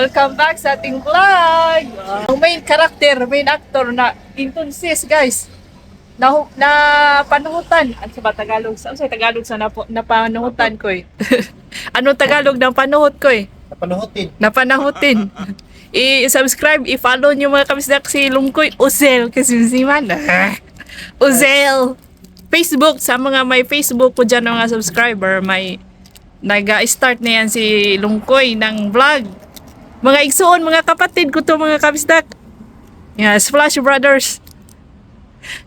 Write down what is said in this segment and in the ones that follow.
Welcome back sa ating vlog! Ang main character, main actor na Intonsis, guys. Na, na panuhutan. Ano sa ba Tagalog? Ano sa Tagalog sa napo, na panuhutan ko eh? ano Tagalog ng panuhot ko eh? Napanuhutin. Na panahutin. I-subscribe, i-follow nyo mga kamisdak si Lungkoy Uzel kasi si Man. Uzel! Facebook, sa mga may Facebook ko dyan mga subscriber, may nag-start na yan si Lungkoy ng vlog. Mga igsoon, mga kapatid ko to mga kabisdak. Yeah, Splash Brothers.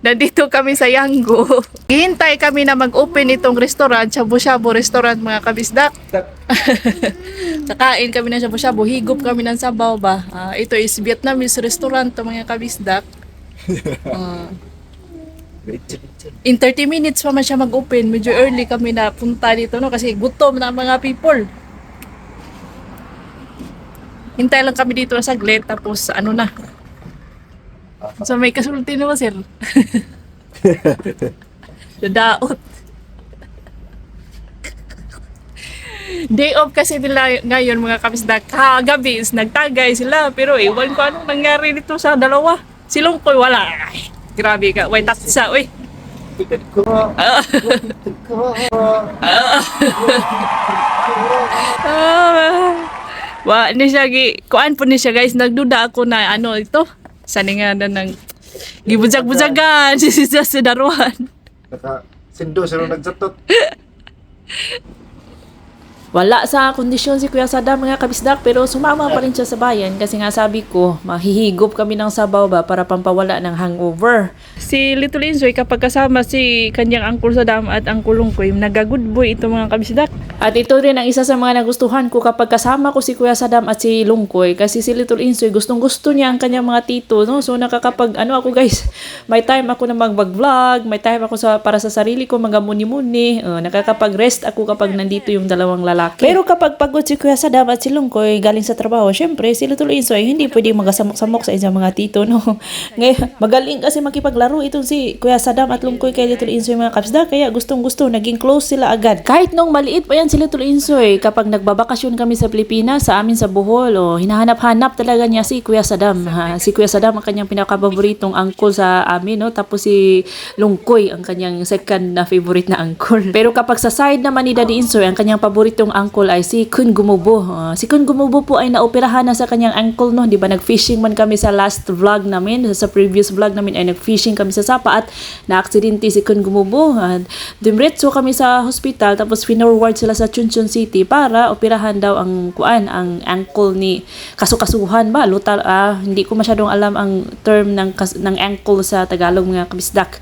Nandito kami sa Yanggo. Hihintay kami na mag-open itong restaurant, Shabu Shabu Restaurant mga kabisdak. Kakain kami ng Shabu Shabu, higop kami ng sabaw ba. Ah, ito is Vietnamese restaurant to mga kabisdak. Ah, in 30 minutes pa man siya mag-open. Medyo early kami na punta dito no kasi gutom na ang mga people. Hintay lang kami dito na saglit tapos ano na. So may kasulti naman sir. Dadaot. Day off kasi nila ngayon mga kapisdak. Kagabi is nagtagay sila pero ewan ko anong nangyari dito sa dalawa. Silong ko wala. Ay, grabe ka. Way tatsa. Uy. Ah. Wa ni siya gi kuan po ni siya guys nagduda ako na ano ito sani nga na ng gibujag-bujagan si sa daruan. Naka sindo nung nagsatot. Wala sa kondisyon si Kuya Sadam mga kabisdak pero sumama pa rin siya sa bayan kasi nga sabi ko mahihigop kami ng sabaw ba para pampawala ng hangover. Si Little Insoy kapag kasama si kanyang Uncle Sadam at Uncle Lungkoy nagagood boy ito mga kabisdak. At ito rin ang isa sa mga nagustuhan ko kapag kasama ko si Kuya Sadam at si Lungkoy kasi si Little Insoy gustong gusto niya ang kanyang mga tito no so nakakapag ano ako guys may time ako na mag-vlog may time ako sa para sa sarili ko mga muni-muni uh, nakakapag rest ako kapag nandito yung dalawang lalaki. Pero kapag pagod si Kuya Sadam at si Lungkoy galing sa trabaho syempre si Little Insoy hindi pwedeng magasamok-samok sa isang mga tito no. Ngayon magaling kasi makipaglaro itong si Kuya Sadam at Lungkoy kay Little Insoy mga kapsda kaya gustong gusto naging close sila agad. Kahit nung maliit pa yan si Little Insoy kapag nagbabakasyon kami sa Pilipinas sa amin sa Bohol oh, hinahanap-hanap talaga niya si Kuya Sadam. Ha, si Kuya Sadam ang kanyang pinakapaboritong uncle sa amin no tapos si Lungkoy ang kanyang second na favorite na uncle. Pero kapag sa side naman ni Daddy Insoy ang kanyang paboritong uncle ay si Kun Gumubo. Ah, si Kun Gumubo po ay naoperahan na sa kanyang uncle no, 'di ba? Nag-fishing man kami sa last vlog namin, sa previous vlog namin ay nag-fishing kami sa Sapa at na-aksidente si Kun Gumubo. At dumretso kami sa hospital tapos finorward sila sa Chunchon City para operahan daw ang kuan ang ankle ni kasukasuhan ba lutal ah, hindi ko masyadong alam ang term ng kas, ng ankle sa Tagalog mga kabisdak.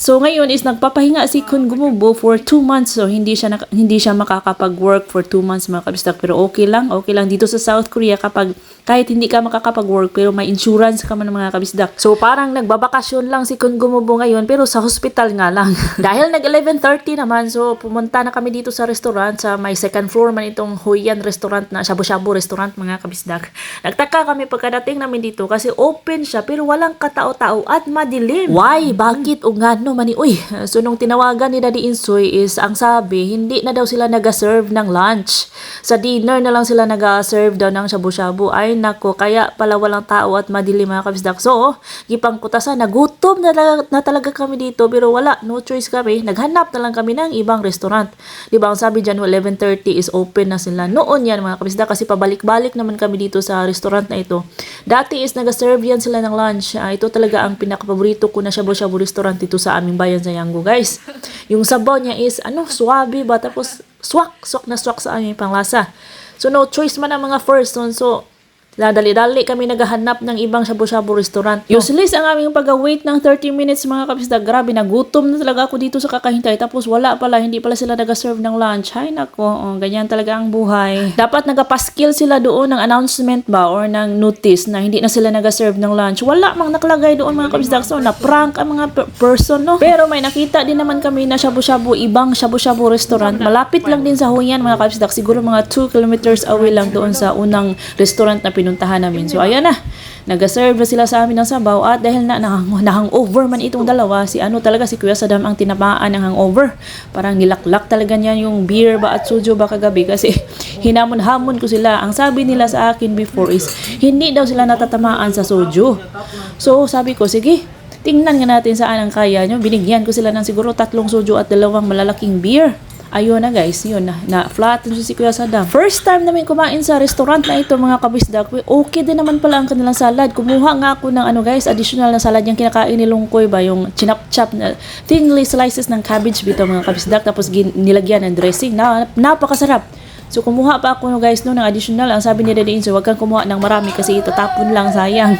So ngayon is nagpapahinga si Kun Gumubo for 2 months so hindi siya nak- hindi siya makakapag-work for 2 months mga kabistak pero okay lang okay lang dito sa South Korea kapag kahit hindi ka makakapag-work pero may insurance ka man mga kabisdak. So parang nagbabakasyon lang si Kun Gumubo ngayon pero sa hospital nga lang. Dahil nag 11:30 naman so pumunta na kami dito sa restaurant sa may second floor man itong Hoyan restaurant na shabu-shabu restaurant mga kabisdak. Nagtaka kami pagkadating namin dito kasi open siya pero walang katao-tao at madilim. Why? Bakit? O nga no mani uy. So nung tinawagan ni Daddy Insoy is ang sabi hindi na daw sila nag-serve ng lunch. Sa dinner na lang sila nag-serve daw ng shabu-shabu. Ay nako, kaya pala walang tao at madilim mga kabisdak. So, gipang kutasan, nagutom na, talaga- na talaga kami dito pero wala, no choice kami. Naghanap na lang kami ng ibang restaurant. Di ba ang sabi dyan, 11.30 is open na sila. Noon yan mga kabisdak kasi pabalik-balik naman kami dito sa restaurant na ito. Dati is nag-serve yan sila ng lunch. Ah, ito talaga ang pinakapaborito ko na shabu-shabu restaurant dito sa aming bayan sa Yango guys. Yung sabaw niya is ano, swabe ba? Tapos swak, swak na swak sa aming panglasa. So no choice man ang mga first one. So Dali-dali kami naghahanap ng ibang shabu-shabu restaurant. Useless ang aming pag-wait ng 30 minutes mga kapisda. Grabe, nagutom na talaga ako dito sa kakahintay. Tapos wala pala, hindi pala sila nag-serve ng lunch. Hay nako, oh, ganyan talaga ang buhay. Dapat nagapaskil sila doon ng announcement ba or ng notice na hindi na sila nag-serve ng lunch. Wala mang nakalagay doon mga kapisda. So, na-prank ang mga per- person, no? Pero may nakita din naman kami na shabu-shabu, ibang shabu-shabu restaurant. Malapit lang din sa Huyan mga kapisda. Siguro mga 2 kilometers away lang doon sa unang restaurant na pinuntahan namin. So ayan na, nag-serve na sila sa amin ng sabaw at dahil na nahang, hangover man itong dalawa, si ano talaga si Kuya Saddam ang tinamaan ng hangover. Parang nilaklak talaga niya yung beer ba at sujo ba kagabi kasi hinamon-hamon ko sila. Ang sabi nila sa akin before is hindi daw sila natatamaan sa soju. So sabi ko, sige, tingnan nga natin saan ang kaya nyo. Binigyan ko sila ng siguro tatlong soju at dalawang malalaking beer. Ayun na guys, yun na, na flat na si Kuya Saddam. First time namin kumain sa restaurant na ito mga kabisdak, okay din naman pala ang kanilang salad. Kumuha nga ako ng ano guys, additional na salad yung kinakain ni Lungkoy ba, yung chinap-chap na thinly slices ng cabbage bito mga kabisdak, tapos nilagyan ng dressing. Na, napakasarap. So kumuha pa ako no guys no ng additional. Ang sabi ni Daddy Inso, wag kang kumuha ng marami kasi itatapon lang sayang.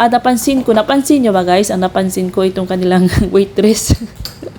At napansin ko, napansin nyo ba guys? Ang napansin ko itong kanilang waitress.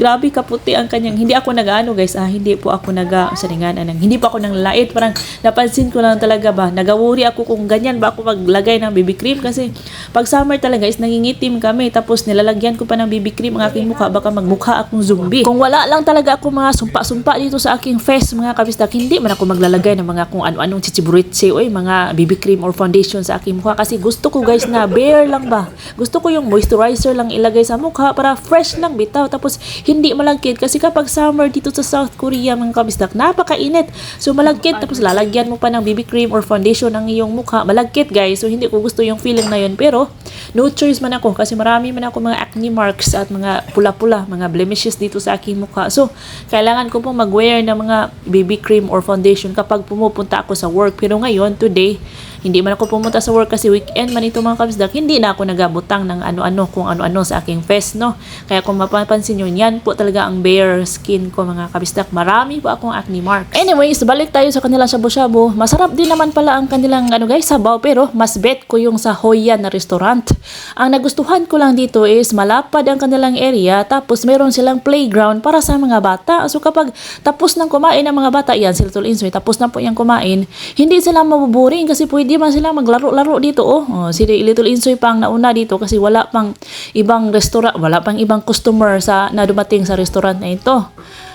Grabe kaputi ang kanyang. Hindi ako nag-ano guys, ah, hindi po ako nag saringan anang. Hindi pa ako nang lait. Parang napansin ko lang talaga ba. Nagawuri ako kung ganyan ba ako maglagay ng BB cream kasi pag summer talaga is nangingitim kami tapos nilalagyan ko pa ng BB cream ang aking mukha baka magmukha akong zombie. Kung wala lang talaga ako mga sumpa-sumpa dito sa aking face mga kabistak, hindi man ako maglalagay ng mga kung ano-anong chichiburitsi o mga BB cream or foundation sa aking mukha kasi gusto ko guys na bare lang ba. Gusto ko yung moisturizer lang ilagay sa mukha para fresh lang bitaw tapos hindi malagkit kasi kapag summer dito sa South Korea mga kabistak napakainit. So malagkit tapos lalagyan mo pa ng BB cream or foundation ang iyong mukha. Malagkit guys. So hindi ko gusto yung feeling na yun pero no choice man ako kasi marami man ako mga acne marks at mga pula-pula, mga blemishes dito sa aking mukha. So kailangan ko pong mag-wear ng mga BB cream or foundation kapag pumupunta ako sa work. Pero ngayon, today, hindi man ako pumunta sa work kasi weekend man ito mga kabisdak, hindi na ako nagabutang ng ano-ano kung ano-ano sa aking face, no? Kaya kung mapapansin nyo, yan po talaga ang bare skin ko mga kabisdak. Marami po akong acne marks. Anyways, balik tayo sa kanilang shabu-shabu. Masarap din naman pala ang kanilang ano guys, sabaw pero mas bet ko yung sa Hoya na restaurant. Ang nagustuhan ko lang dito is malapad ang kanilang area tapos meron silang playground para sa mga bata. So kapag tapos nang kumain ang mga bata, yan sila Insoy, tapos na po yung kumain, hindi sila mabuboring kasi pwede man sila maglaro-laro dito. Oh, oh si Little Insoy pa ang nauna dito kasi wala pang ibang restaurant, wala pang ibang customer sa na dumating sa restaurant na ito.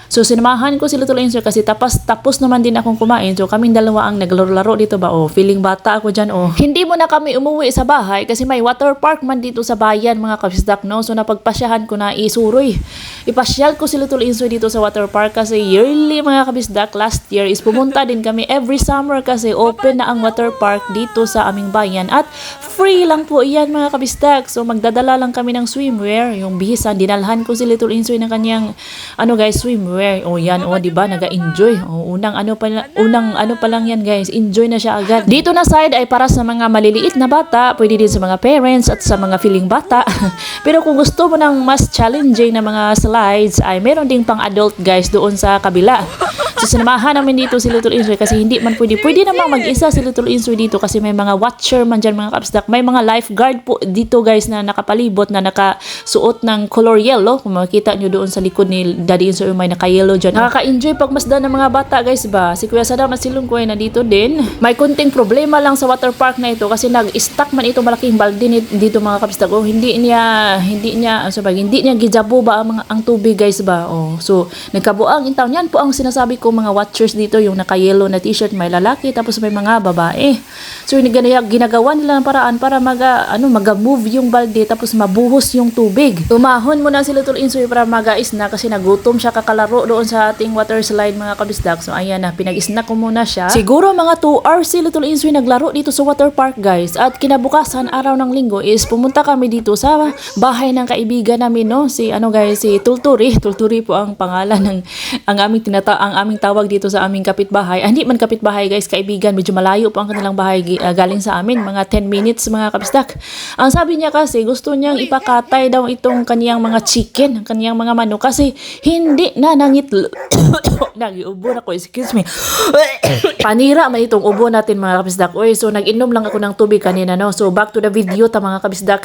So sinamahan ko si Little Angel kasi tapos tapos naman din akong kumain. So kaming dalawa ang naglaro-laro dito ba. Oh, feeling bata ako diyan oh. Hindi mo na kami umuwi sa bahay kasi may water park man dito sa bayan mga kabisdak no. So napagpasyahan ko na isuroy. Ipasyal ko si Little Angel dito sa water park kasi yearly mga kabisdak last year is pumunta din kami every summer kasi open na ang water park dito sa aming bayan at free lang po iyan mga kabisdak. So magdadala lang kami ng swimwear. Yung bihisan dinalhan ko si Little Insoy ng kanyang ano guys swimwear. Oh yan oh di ba naga-enjoy. Oh unang ano pa unang ano pa lang yan guys. Enjoy na siya agad. Dito na side ay para sa mga maliliit na bata, pwede din sa mga parents at sa mga feeling bata. Pero kung gusto mo ng mas challenging na mga slides ay meron ding pang adult guys doon sa kabila. So sinamahan namin dito si Little Insoy kasi hindi man pwede. Pwede namang mag-isa si Little Insoy dito kasi may mga watcher man dyan mga kapsdak. May mga lifeguard po dito guys na nakapalibot na nakasuot ng color yellow. Kung makikita nyo doon sa likod ni Daddy Insoy may naka-yellow dyan. Nakaka-enjoy pagmasdan ng mga bata guys ba. Si Kuya Sadam at si Lungkoy na dito din. May kunting problema lang sa water park na ito kasi nag-stuck man ito malaking balde dito mga kapsdak. Oh, hindi niya hindi niya ano sabi, hindi niya gijabo ba ang mga ang tubig guys ba. Oh, so nagkabuang intaw yan po ang sinasabi ko mga watchers dito yung naka-yellow na t-shirt may lalaki tapos may mga babae. So ginagawa, nila ng paraan para maga ano maga-move yung balde tapos mabuhos yung tubig. Tumahon muna si Little Insoy para magais na kasi nagutom siya kakalaro doon sa ating water slide mga kabisdak. So ayan na pinag-snack ko muna siya. Siguro mga 2 hours si Little Insoy naglaro dito sa water park guys. At kinabukasan araw ng linggo is pumunta kami dito sa bahay ng kaibigan namin no si ano guys si Tulturi. Tulturi po ang pangalan ng ang aming tinata ang aming tawag dito sa aming kapitbahay. Ah, hindi man kapitbahay guys, kaibigan. Medyo malayo po ang kanilang bahay ah, galing sa amin. Mga 10 minutes mga kabisdak. Ang sabi niya kasi gusto niyang ipakatay daw itong kaniyang mga chicken, ang kaniyang mga manok kasi hindi na nangit Nagiubo na ko, excuse me. Panira man itong ubo natin mga kabisdak. Oy, so nag-inom lang ako ng tubig kanina no. So back to the video ta mga kabisdak.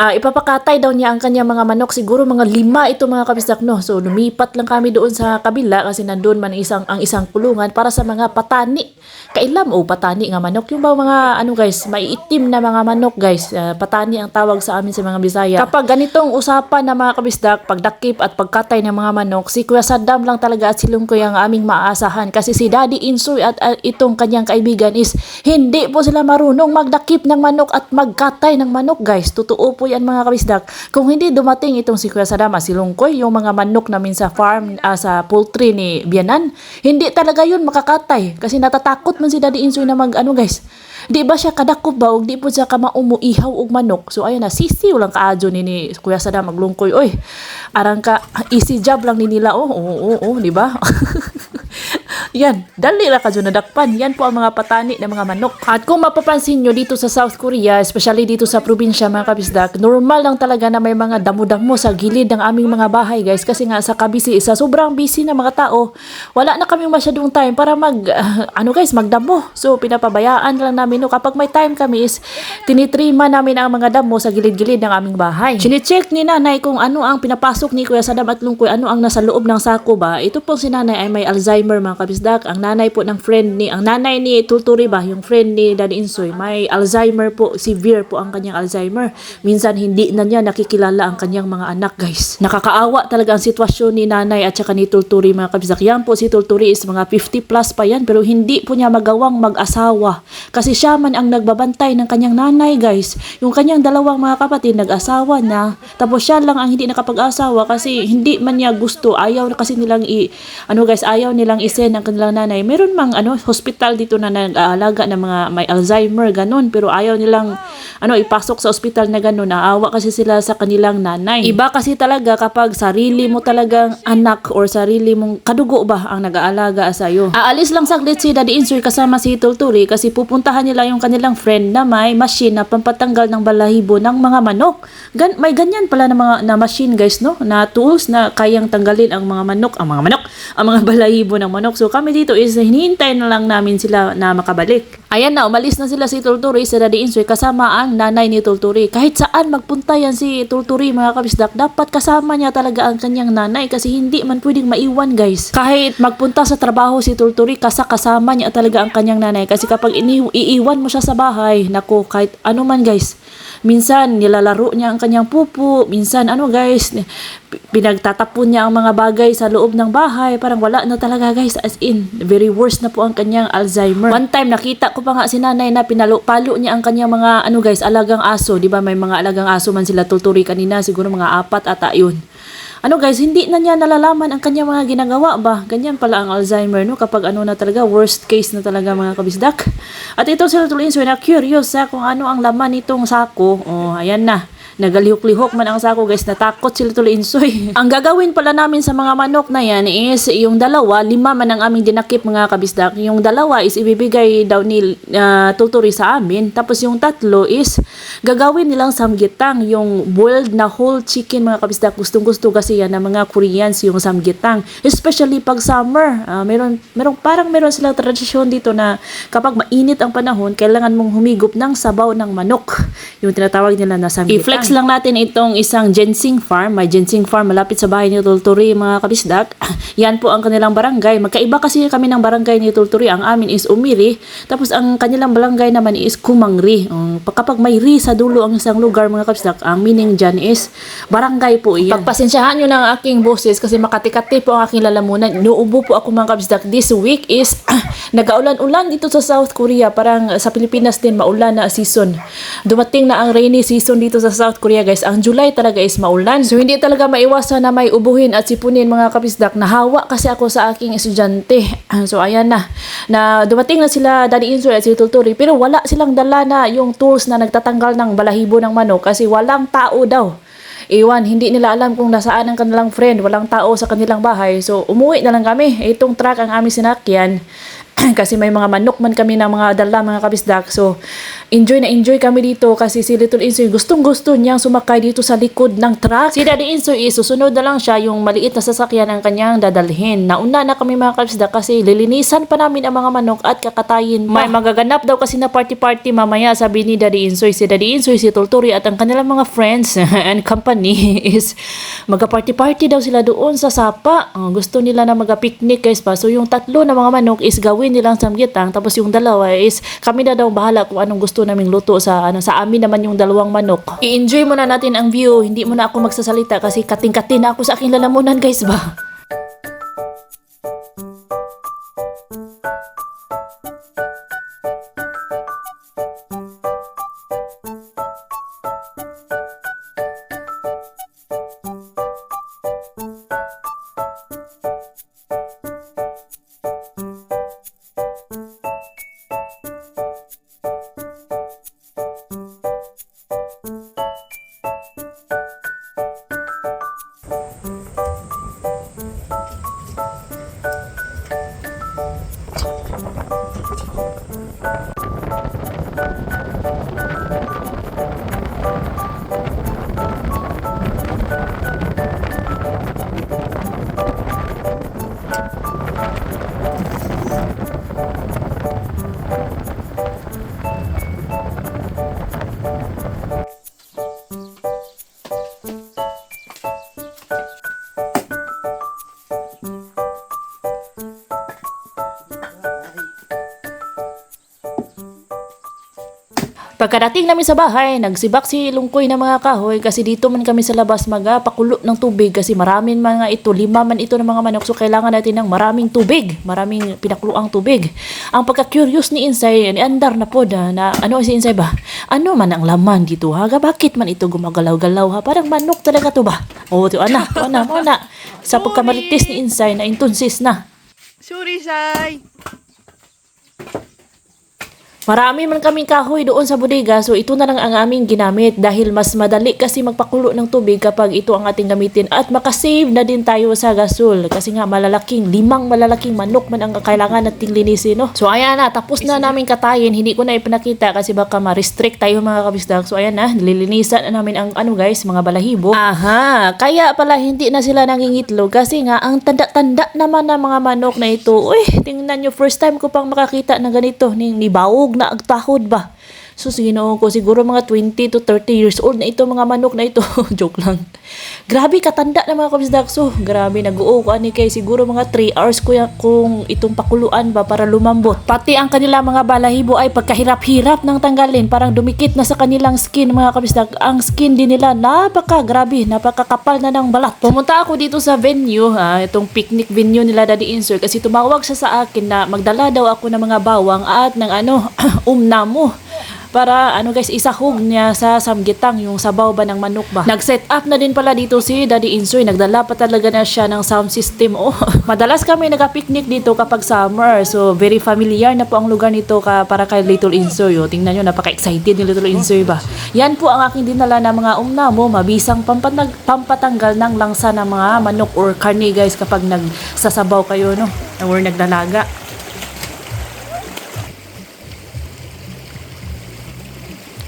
Ah, ipapakatay daw niya ang kanyang mga manok. Siguro mga lima ito mga kabisdak no. So lumipat lang kami doon sa kabila kasi nandun man isang ang isang kulungan para sa mga patani. Kailam o patani nga manok. Yung ba mga ano guys, maiitim na mga manok guys. Ah, patani ang tawag sa amin sa mga Bisaya. Kapag ganitong usapan na mga kabisdak, pagdakip at pagkatay ng mga manok, si Kuya Saddam lang talaga at si Lungkoy ang aming maaasahan. Kasi si Daddy Insoy at ah, itong kanyang kaibigan is hindi po sila marunong magdakip ng manok at magkatay ng manok guys. Totoo po yan mga kabisdak. Kung hindi dumating itong si Kuya Saddam at si Lungkoy, yung mga manok namin sa farm, ah, sa poultry ni Bianan, hindi talaga yun makakatay. Kasi natatakot man si Daddy Insoy na mag ano guys. Di ba siya kadakop ba og di po siya ka maumuihaw og manok. So ayun na sisiw lang kaadyo ni, ni Kuya Saddam maglungkoy. Oy, arang ka easy job lang ni nila oh. Oo, oo, oo, di ba? Yan, dali ra kadyo nadakpan. Yan po ang mga patani ng mga manok. At kung mapapansin nyo dito sa South Korea, especially dito sa probinsya mga kabisdak, normal lang talaga na may mga damo-damo sa gilid ng aming mga bahay guys. Kasi nga sa kabisi, sa sobrang busy ng mga tao, wala na kami masyadong time para mag, ah, ano guys, magdamo. So pinapabayaan lang namin no. Kapag may time kami is tinitrima namin ang mga damo sa gilid-gilid ng aming bahay. Chine-check ni nanay kung ano ang pinapasok ni Kuya Sadam at Lungkoy, ano ang nasa loob ng sako ba. Ito po si nanay ay may Alzheimer mga kabisdak. Ang nanay po ng friend ni, ang nanay ni Tulturi ba, yung friend ni Daddy Insoy, may Alzheimer po, severe po ang kanyang Alzheimer. Minsan hindi na niya nakikilala ang kanyang mga anak guys. Nakakaawa talaga ang sitwasyon ni nanay at saka ni Tulturi mga kabisdak. Yan po si Tulturi is mga 50 plus pa yan pero hindi po niya magawang mag-asawa. Kasi siya man ang nagbabantay ng kanyang nanay guys. Yung kanyang dalawang mga kapatid nag-asawa na. Tapos siya lang ang hindi nakapag-asawa kasi hindi man niya gusto. Ayaw kasi nilang i, ano guys, ayaw nilang isend ang kanilang nanay. Meron mang ano, hospital dito na nag-aalaga ng mga may Alzheimer, ganun. Pero ayaw nilang ano, ipasok sa ospital na ganun. Naawa kasi sila sa kanilang nanay. Iba kasi talaga kapag sarili mo talagang anak or sarili mong kadugo ba ang nag-aalaga sa iyo. Aalis lang saglit si Daddy Insoy kasama si Tulturi kasi pupuntahan nila yung kanilang friend na may machine na pampatanggal ng balahibo ng mga manok. Gan may ganyan pala na mga na machine guys no, na tools na kayang tanggalin ang mga manok, ang mga manok, ang mga balahibo ng manok. So kami dito is hinihintay na lang namin sila na makabalik. Ayan na, umalis na sila si Tulturi sa Daddy Insoy kasama ang nanay ni Tulturi. Kahit saan magpunta yan si Tulturi mga kabisdak, dapat kasama niya talaga ang kanyang nanay kasi hindi man pwedeng maiwan guys. Kahit magpunta sa trabaho si Tulturi, kasa kasama niya talaga ang kanyang nanay kasi kapag ini- iiwan mo siya sa bahay, nako kahit ano man guys, minsan nilalaro niya ang kanyang pupu, minsan ano guys, pi- pinagtatapon niya ang mga bagay sa loob ng bahay, parang wala na talaga guys, as in, very worst na po ang kanyang Alzheimer. One time nakita ko pa nga si nanay na pinalo-palo niya ang kanyang mga ano guys, alagang aso, di ba may mga alagang aso man sila tuturi kanina, siguro mga apat ata yun. Ano guys, hindi na niya nalalaman ang kanyang mga ginagawa ba? Ganyan pala ang Alzheimer, no? Kapag ano na talaga, worst case na talaga mga kabisdak. At ito sila tuloy na curious sa kung ano ang laman nitong sako. Oh, ayan na. Nagalihok-lihok man ang sako guys, natakot sila tuloy insoy. ang gagawin pala namin sa mga manok na yan is yung dalawa, lima man ang aming dinakip mga kabisdak. Yung dalawa is ibibigay daw ni uh, tuturi sa amin. Tapos yung tatlo is gagawin nilang samgitang. Yung boiled na whole chicken mga kabisdak. Gustong gusto kasi yan ng mga Koreans yung samgitang. Especially pag summer. Ah, meron, meron, parang meron silang tradisyon dito na kapag mainit ang panahon, kailangan mong humigop ng sabaw ng manok. Yung tinatawag nila na samgitang. I-flex lang natin itong isang ginseng farm. May ginseng farm malapit sa bahay ni Tulturi mga kabisdak. Yan po ang kanilang barangay. Magkaiba kasi kami ng barangay ni Tulturi. Ang amin is Umiri. Tapos ang kanilang barangay naman is Kumangri. Um, kapag may ri sa dulo ang isang lugar mga kabisdak, ang meaning dyan is barangay po iyan. Pagpasensyahan nyo ng aking boses kasi makatikati po ang aking lalamunan. Nuubo po ako mga kabisdak. This week is nagaulan-ulan dito sa South Korea. Parang sa Pilipinas din maulan na season. Dumating na ang rainy season dito sa South Korea guys. Ang July talaga is maulan. So hindi talaga maiwasan na may ubuhin at sipunin mga kabisdak. Nahawa kasi ako sa aking estudyante. So ayan na. Na dumating na sila Daddy Insoy at si Tulturi. Pero wala silang dala na yung tools na nagtatanggal ng balahibo ng manok kasi walang tao daw. Iwan, hindi nila alam kung nasaan ang kanilang friend, walang tao sa kanilang bahay. So, umuwi na lang kami. Itong truck ang aming sinakyan. kasi may mga manok man kami na mga dala, mga kabisdak. So, enjoy na enjoy kami dito kasi si Little Insoy gustong gusto niyang sumakay dito sa likod ng truck. Si Daddy Insoy susunod na lang siya yung maliit na sasakyan ang kanyang dadalhin. Nauna na kami mga kabisdak kasi lilinisan pa namin ang mga manok at kakatayin pa. May magaganap daw kasi na party-party mamaya sabi ni Daddy Insoy. Si Daddy Insoy, si Tulturi at ang kanilang mga friends and company is magka-party-party daw sila doon sa Sapa. Gusto nila na mag-picnic guys pa. So yung tatlo na mga manok is gawin nilang samgitang tapos yung dalawa is kami na daw bahala kung anong gusto gusto naming luto sa ano sa amin naman yung dalawang manok. I-enjoy muna natin ang view. Hindi muna ako magsasalita kasi kating-kating ako sa aking lalamunan guys ba. Pagkadating namin sa bahay, nagsibak si Lungkoy ng mga kahoy kasi dito man kami sa labas magapakulo ng tubig kasi maraming mga ito, lima man ito ng mga manok so kailangan natin ng maraming tubig, maraming pinakuluang tubig. Ang pagka-curious ni Insay, ni Andar na po na, na ano si Insay ba? Ano man ang laman dito ha? Bakit man ito gumagalaw-galaw ha? Parang manok talaga to ba? Oo, to ana, ana, mo na. Sa pagkamarites ni Insay na intunsis na. Sorry, Sai. Marami man kaming kahoy doon sa bodega so ito na lang ang aming ginamit dahil mas madali kasi magpakulo ng tubig kapag ito ang ating gamitin at makasave na din tayo sa gasol kasi nga malalaking limang malalaking manok man ang kailangan nating linisin no. So ayan na tapos na namin katayin hindi ko na ipinakita kasi baka ma-restrict tayo mga kabisdak. So ayan na nililinisan na namin ang ano guys mga balahibo. Aha kaya pala hindi na sila nangingitlog kasi nga ang tanda-tanda naman ng mga manok na ito. Uy tingnan nyo first time ko pang makakita ng ganito ni, ni Bawog na agtahod ba. So, ginoo ko, siguro mga 20 to 30 years old na ito mga manok na ito. Joke lang. Grabe, katanda na mga kabisdak. So, grabe, nag-uo ko ani kay siguro mga 3 hours ko kung itong pakuluan ba para lumambot. Pati ang kanila mga balahibo ay pagkahirap-hirap ng tanggalin. Parang dumikit na sa kanilang skin mga kabisdak. Ang skin din nila, napaka grabe, napakakapal na ng balat. Pumunta ako dito sa venue, ha, itong picnic venue nila Daddy Insur kasi tumawag siya sa akin na magdala daw ako ng mga bawang at ng ano, umnamo para ano guys isahog niya sa samgitang yung sabaw ba ng manok ba? Nag-set up na din pala dito si Daddy Insoy. Nagdala pa talaga na siya ng sound system. Oh madalas kami nagka-picnic dito kapag summer. So very familiar na po ang lugar nito ka para kay Little Insoy. Oh tingnan nyo napaka-excited ni Little Insoy ba? Yan po ang aking dinala na mga umnamo mabisang pampatag, pampatanggal ng langsa ng mga manok or karne guys kapag nagsasabaw kayo no? Or naglalaga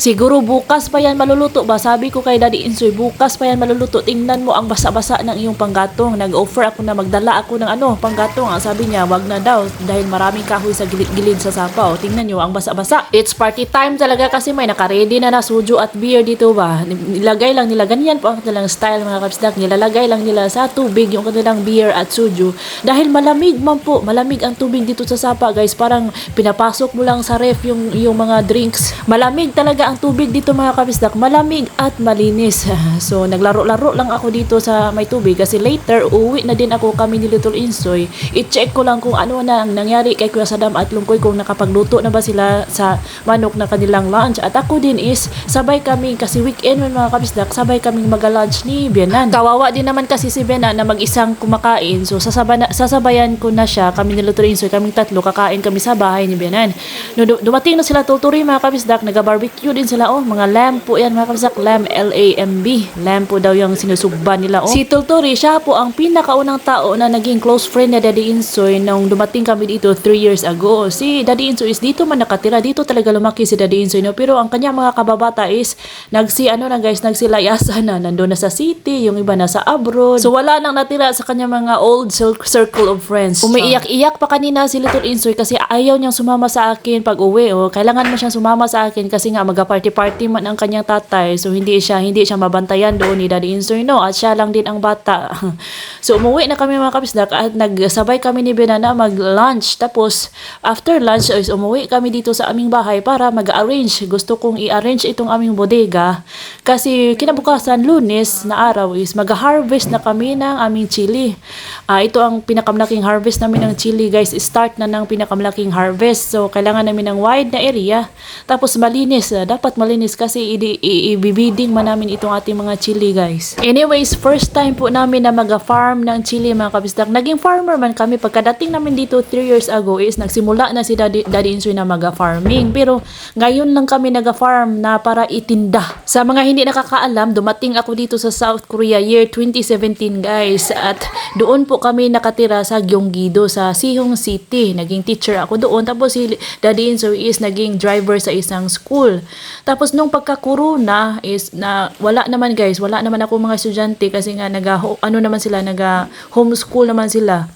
Siguro bukas pa yan maluluto ba? Sabi ko kay Daddy Insoy, bukas pa yan maluluto. Tingnan mo ang basa-basa ng iyong panggatong. Nag-offer ako na magdala ako ng ano, panggatong. Ang sabi niya, wag na daw dahil maraming kahoy sa gilid-gilid sa sapaw. Tingnan nyo, ang basa-basa. It's party time talaga kasi may nakaredy na na suju at beer dito ba? Nilagay lang nila, ganyan po ang kanilang style mga kapsdak. Nilalagay lang nila sa tubig yung kanilang beer at suju. Dahil malamig man po, malamig ang tubig dito sa sapa guys. Parang pinapasok mo lang sa ref yung, yung mga drinks. Malamig talaga ang tubig dito mga kabisdak, malamig at malinis. So naglaro-laro lang ako dito sa may tubig kasi later uwi na din ako kami ni Little Insoy. I-check ko lang kung ano na ang nangyari kay Kuya Sadam at Lungkoy kung nakapagluto na ba sila sa manok na kanilang lunch. At ako din is sabay kami kasi weekend mga kabisdak, sabay kaming mag-lunch ni Benan. Kawawa din naman kasi si Benan na mag-isang kumakain. So sasaba sasabayan ko na siya, kami ni Little Insoy, kaming tatlo, kakain kami sa bahay ni Benan. No, du- dumating na sila tuturi mga kabisdak, nag-barbecue din sila oh, mga lamb po yan mga kabisdak, lamb L-A-M-B. Lamb po daw yung sinusugban nila oh. Si Tulturi, siya po ang pinakaunang tao na naging close friend ni Daddy Insoy nung dumating kami dito 3 years ago. Si Daddy Insoy is dito man nakatira, dito talaga lumaki si Daddy Insoy no? pero ang kanyang mga kababata is nagsi ano na guys, nagsilayasan na, nandoon na sa city, yung iba na sa abroad. So wala nang natira sa kanyang mga old cir- circle of friends. Umiiyak-iyak pa kanina si Little Insoy kasi ayaw niyang sumama sa akin pag uwi. Oh. Kailangan mo siyang sumama sa akin kasi nga magapa party-party man ang kanyang tatay. So hindi siya hindi siya mabantayan doon ni Daddy Insoy no at siya lang din ang bata. so umuwi na kami mga kabisdak at nagsabay kami ni Benana mag-lunch. Tapos after lunch is umuwi kami dito sa aming bahay para mag-arrange. Gusto kong i-arrange itong aming bodega kasi kinabukasan lunes na araw is mag-harvest na kami ng aming chili. Ah, ito ang pinakamalaking harvest namin ng chili guys. Start na ng pinakamalaking harvest. So kailangan namin ng wide na area. Tapos malinis. ah, dapat malinis kasi ibibiding man namin itong ating mga chili guys. Anyways, first time po namin na mag-farm ng chili mga kabisdak. Naging farmer man kami. Pagkadating namin dito 3 years ago is nagsimula na si Daddy, Daddy Insoy na mag-farming. Pero ngayon lang kami nag-farm na para itinda. Sa mga hindi nakakaalam, dumating ako dito sa South Korea year 2017 guys. At doon po kami nakatira sa Gyeonggi-do sa Sihong City. Naging teacher ako doon. Tapos si Daddy Insoy is naging driver sa isang school. Tapos nung pagka-corona is na wala naman guys, wala naman ako mga estudyante kasi nga naga ano naman sila, naga homeschool naman sila.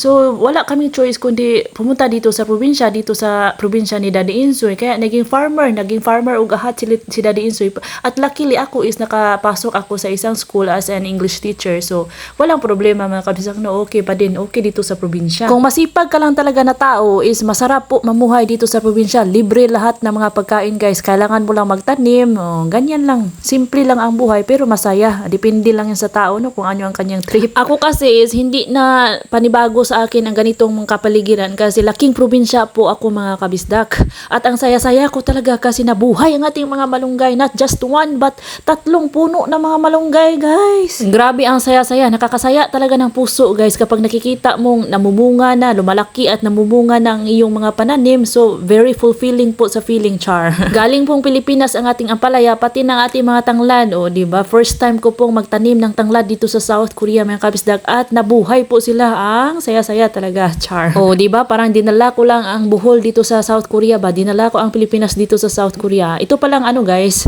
So, wala kaming choice kundi pumunta dito sa probinsya, dito sa probinsya ni Daddy Insoy. Kaya naging farmer, naging farmer ug ahat si, si Daddy Insoy. At luckily ako is nakapasok ako sa isang school as an English teacher. So, walang problema mga kabisak na okay pa din, okay dito sa probinsya. Kung masipag ka lang talaga na tao is masarap po mamuhay dito sa probinsya. Libre lahat ng mga pagkain guys. Kailangan mo lang magtanim, oh, ganyan lang. Simple lang ang buhay pero masaya. Depende lang yan sa tao no, kung ano ang kanyang trip. Ako kasi is hindi na panibago sa akin ang ganitong mga kapaligiran kasi laking probinsya po ako mga kabisdak. At ang saya-saya ko talaga kasi nabuhay ang ating mga malunggay. Not just one but tatlong puno na mga malunggay guys. Grabe ang saya-saya. Nakakasaya talaga ng puso guys kapag nakikita mong namumunga na, lumalaki at namumunga ng iyong mga pananim. So very fulfilling po sa feeling char. Galing pong Pilipinas ang ating ampalaya pati ng ating mga tanglad. O di ba First time ko pong magtanim ng tanglad dito sa South Korea mga kabisdak at nabuhay po sila ang saya-saya talaga, char. O, di ba? Parang dinala ko lang ang buhol dito sa South Korea ba? Dinala ko ang Pilipinas dito sa South Korea. Ito pa lang ano, guys.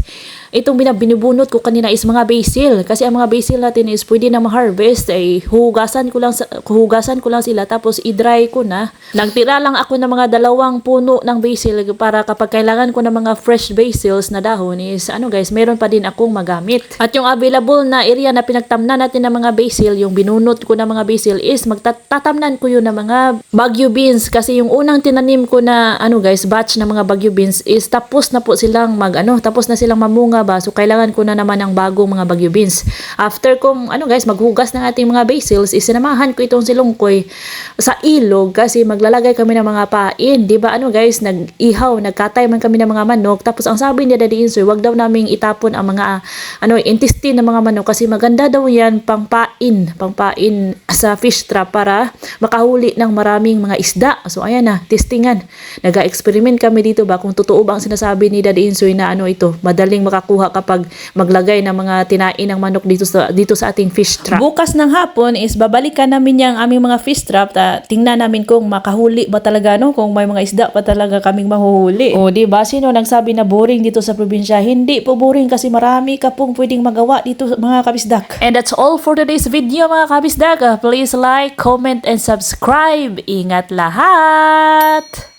Itong binab- binubunot ko kanina is mga basil. Kasi ang mga basil natin is pwede na ma-harvest. Ay, hugasan ko lang, sa, hugasan ko lang sila tapos i-dry ko na. Nagtira lang ako ng mga dalawang puno ng basil para kapag kailangan ko ng mga fresh basils na dahon is ano guys, meron pa din akong magamit. At yung available na area na pinagtamnan natin ng mga basil, yung binunot ko ng mga basil is magtatamnan ko yun ng mga bagyo beans kasi yung unang tinanim ko na ano guys, batch ng mga bagyo beans is tapos na po silang mag ano, tapos na silang mamunga ba. So kailangan ko na naman ng bagong mga bagyo beans. After kong ano guys, maghugas ng ating mga basils, is sinamahan ko itong silungkoy sa ilog kasi maglalagay kami ng mga pain. 'Di ba ano guys, nag-ihaw, nagkatay man kami ng mga manok. Tapos ang sabi ni Daddy Insoy, wag daw naming itapon ang mga ano intestine ng mga manok kasi maganda daw 'yan pang pain, pang pain sa fish trap para makahuli ng maraming mga isda. So ayan na, testingan. Nag-experiment kami dito ba kung totoo ba ang sinasabi ni Daddy Insoy na ano ito, madaling makakuha kapag maglagay ng mga tinain ng manok dito sa dito sa ating fish trap. Bukas ng hapon is babalikan namin yung aming mga fish trap. Ta, tingnan namin kung makahuli ba talaga no, kung may mga isda pa talaga kaming mahuhuli. O di ba sino nagsabi na boring dito sa probinsya? Hindi po boring kasi marami ka pong pwedeng magawa dito mga kabisdak. And that's all for today's video mga kabisdak. Please like, comment, and subscribe. Ingat lahat!